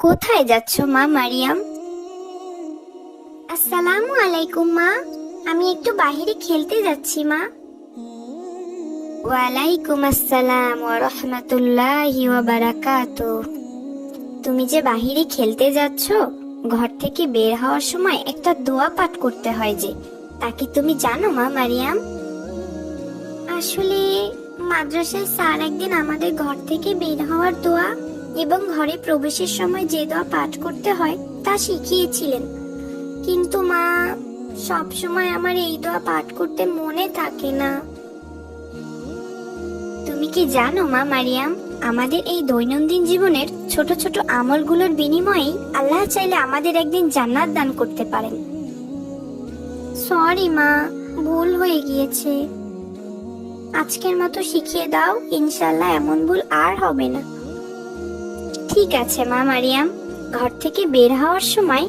কোথায় যাচ্ছ, মা মারিয়াম? আসসালামু আলাইকুম, মা। আমি একটু বাইরে খেলতে যাচ্ছি, মা। ওয়ালাইকুম আসসালাম ওয়া রাহমাতুল্লাহি ওয়া বারাকাতুহু তুমি যে বাহিরে খেলতে যাচ্ছ, ঘর থেকে বের হওয়ার সময় একটা দোয়া পাঠ করতে হয় যে, তা কি তুমি জানো, মা মারিয়াম? আসলে মাদ্রাসায় স্যার একদিন আমাদের ঘর থেকে বের হওয়ার দোয়া এবং ঘরে প্রবেশের সময় যে দোয়া পাঠ করতে হয়, তা শিখিয়েছিলেন। কিন্তু মা, সব সময় আমার এই দোয়া পাঠ করতে মনে থাকে না। তুমি কি জানো মা মারিয়াম, আমাদের এই দৈনন্দিন জীবনের ছোট ছোট আমলগুলোর বিনিময়েই আল্লাহ চাইলে আমাদের একদিন জান্নাত দান করতে পারেন। সরি মা, ভুল হয়ে গিয়েছে। আজকের মতো শিখিয়ে দাও ইনশাল্লাহ এমন ভুল আর হবে না। ঠিক আছে, মা মারিয়াম। ঘর থেকে বের হওয়ার সময়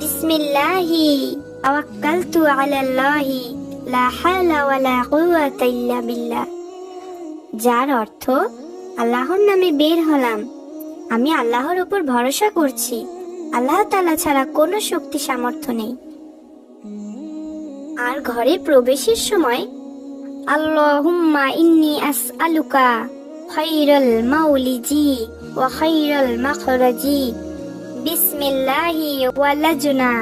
বিসমিল্লাহি তাওয়াক্কালতু আলাল্লাহি, লা হাওলা ওয়ালা কুওয়াতা ইল্লা বিল্লাহ। যার অর্থ, আল্লাহর নামে বের হলাম। আমি আল্লাহর উপর ভরসা করছি। আল্লাহ তাআলা ছাড়া কোনো শক্তি সামর্থ্য নেই। আর ঘরে প্রবেশের সময়, আল্লাহুম্মা ইন্নি আসআলুকা খায়রাল মাউলিজি ওয়া খায়রাল মাখরাজি বিসমিল্লাহি ওয়ালাজনা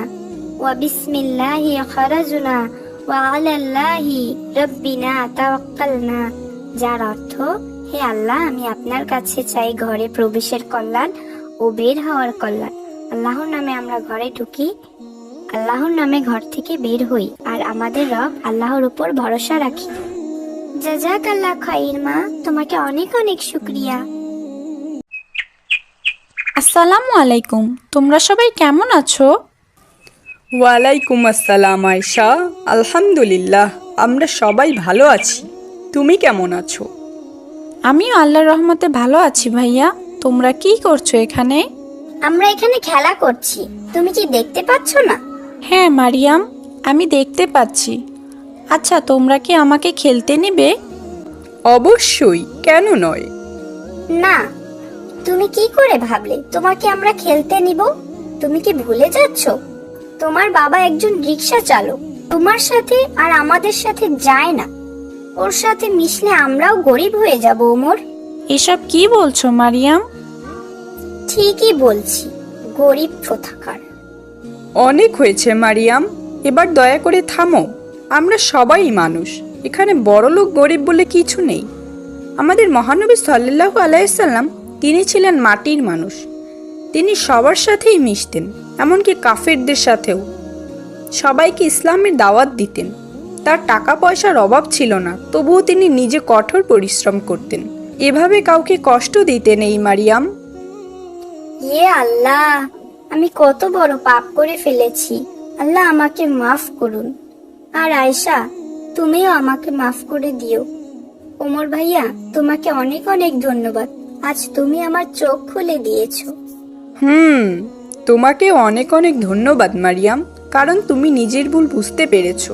ওয়া বিসমিল্লাহি খারাজনা ওয়া আলাল্লাহি রাব্বিনা তাওয়াক্কালনা যার অর্থ, হে আল্লাহ, আমি আপনার কাছে চাই ঘরে প্রবেশের কল্যাণ ও বের হওয়ার কল্যাণ। আল্লাহর নামে আমরা ঘরে ঢুকি, আল্লাহর নামে ঘর থেকে বের হই, আর আমাদের রব আল্লাহর উপর ভরসা রাখি। জাজাক আল্লাহ খাইর মা তোমাকে অনেক অনেক শুক্রিয়া। আসসালামু আলাইকুম তোমরা সবাই কেমন আছো? ওয়ালাইকুম আসসালাম আয়শা। আলহামদুলিল্লাহ আমরা সবাই ভালো আছি। তুমি কেমন আছো? আমিও আল্লাহর রহমতে ভালো আছি ভাইয়া। তোমরা কি করছ এখানে? আমরা এখানে খেলা করছি। তুমি কি দেখতে পাচ্ছ না? হ্যাঁ মারিয়াম আমি দেখতে পাচ্ছি। আচ্ছা তোমরা কি আমাকে খেলতে নেবে? অবশ্যই কেন নয়। না তুমি কি করে ভাবলে? তোমাকে আমরা খেলতে নিব? তুমি কি ভুলে যাচ্ছ? তোমার বাবা একজন রিক্সা চালক। তোমার সাথে আর আমাদের সাথে যায় না। ওর সাথে মিশলে আমরাও গরিব হয়ে যাব ওমর। এসব কি বলছো মারিয়াম? ঠিকই বলছি গরিব প্রথাকার। অনেক হয়েছে মারিয়াম। এবার দয়া করে থামো। আমরা সবাই মানুষ। এখানে বড়লোক গরিব বলে কিছু নেই। আমাদের মহানবী সাল্লাহ আলাইসাল্লাম তিনি ছিলেন মাটির মানুষ। তিনি সবার সাথেই মিশতেন, এমনকি কাফেরদের সাথেও। সবাইকে ইসলামের দাওয়াত দিতেন। তার টাকা পয়সার অভাব ছিল না, তবুও তিনি নিজে কঠোর পরিশ্রম করতেন। এভাবে কাউকে কষ্ট দিতেন এই মারিয়াম? ইয়ে আল্লাহ, আমি কত বড় পাপ করে ফেলেছি। আল্লাহ আমাকে মাফ করুন। আর আয়সা তুমিও আমাকে মাফ করে দিও। ওমর ভাইয়া, তোমাকে অনেক অনেক ধন্যবাদ। আজ তুমি আমার চোখ খুলে দিয়েছ। হুম তোমাকে অনেক অনেক ধন্যবাদ, মারিয়াম। কারণ তুমি নিজের ভুল বুঝতে পেরেছ।